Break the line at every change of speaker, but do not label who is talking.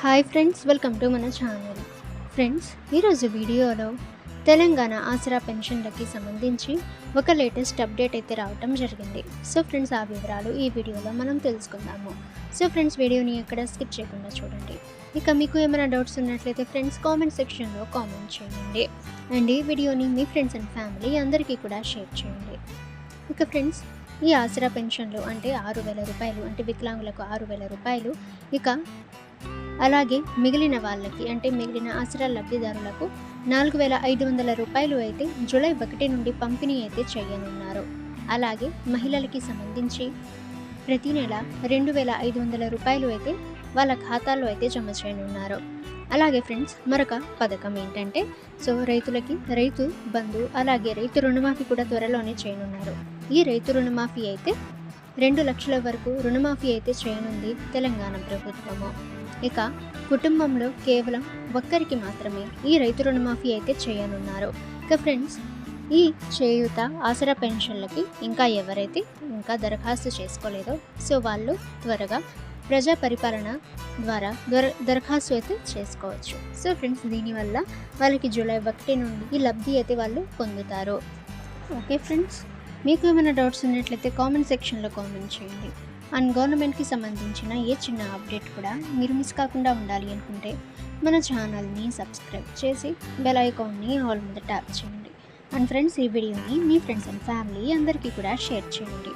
Hi friends welcome to మన channel friends ఈరోజు వీడియోలో తెలంగాణ ఆసరా పెన్షన్లకి సంబంధించి ఒక లేటెస్ట్ అప్డేట్ అయితే రావటం జరిగింది. సో ఫ్రెండ్స్ ఆ వివరాలు ఈ వీడియోలో మనం తెలుసుకుందాము. సో ఫ్రెండ్స్ వీడియోని ఎక్కడ స్కిప్ చేయకుండా చూడండి. ఇక మీకు ఏమైనా డౌట్స్ ఉన్నట్లయితే ఫ్రెండ్స్ కామెంట్ సెక్షన్లో కామెంట్ చేయండి. అండ్ ఈ వీడియోని మీ ఫ్రెండ్స్ అండ్ ఫ్యామిలీ అందరికీ కూడా షేర్ చేయండి. ఇక ఫ్రెండ్స్ ఈ ఆసరా పెన్షన్లు అంటే ఆరు వేల రూపాయలు అంటే వికలాంగులకు ఆరు వేల రూపాయలు ఇక అలాగే మిగిలిన వాళ్ళకి అంటే మిగిలిన ఆసరా లబ్ధిదారులకు నాలుగు వేల ఐదు వందల రూపాయలు అయితే జూలై ఒకటి నుండి పంపిణీ అయితే చేయనున్నారు. అలాగే మహిళలకి సంబంధించి ప్రతి నెల రెండు వేల ఐదు వందల రూపాయలు అయితే వాళ్ళ ఖాతాల్లో అయితే జమ చేయనున్నారు. అలాగే ఫ్రెండ్స్ మరొక పథకం ఏంటంటే సో రైతులకి రైతు బంధు అలాగే రైతు రుణమాఫీ కూడా త్వరలోనే చేయనున్నారు. ఈ రైతు రుణమాఫీ అయితే రెండు లక్షల వరకు రుణమాఫీ అయితే చేయనుంది తెలంగాణ ప్రభుత్వము. ఇక కుటుంబంలో కేవలం ఒక్కరికి మాత్రమే ఈ రైతు రుణమాఫీ అయితే చేయనున్నారు. ఇక ఫ్రెండ్స్ ఈ చేయూత ఆసరా పెన్షన్లకి ఇంకా ఎవరైతే ఇంకా దరఖాస్తు చేసుకోలేదో సో వాళ్ళు త్వరగా ప్రజా పరిపాలన ద్వారా దొర దరఖాస్తు అయితే చేసుకోవచ్చు. సో ఫ్రెండ్స్ దీనివల్ల వాళ్ళకి జూలై ఒకటి నుండి ఈ లబ్ధి అయితే వాళ్ళు పొందుతారు. Okay friends? మీకు ఏమైనా డౌట్స్ ఉన్నట్లయితే కామెంట్ సెక్షన్లో కామెంట్ చేయండి. అండ్ గవర్నమెంట్కి సంబంధించిన ఏ చిన్న అప్డేట్ కూడా మీరు మిస్ కాకుండా ఉండాలి అనుకుంటే మన ఛానల్ని సబ్స్క్రైబ్ చేసి బెల్ ఐకాన్ని ఆల్ మీద ట్యాప్ చేయండి. అండ్ ఫ్రెండ్స్ ఈ వీడియోని మీ ఫ్రెండ్స్ అండ్ ఫ్యామిలీ అందరికీ కూడా షేర్ చేయండి.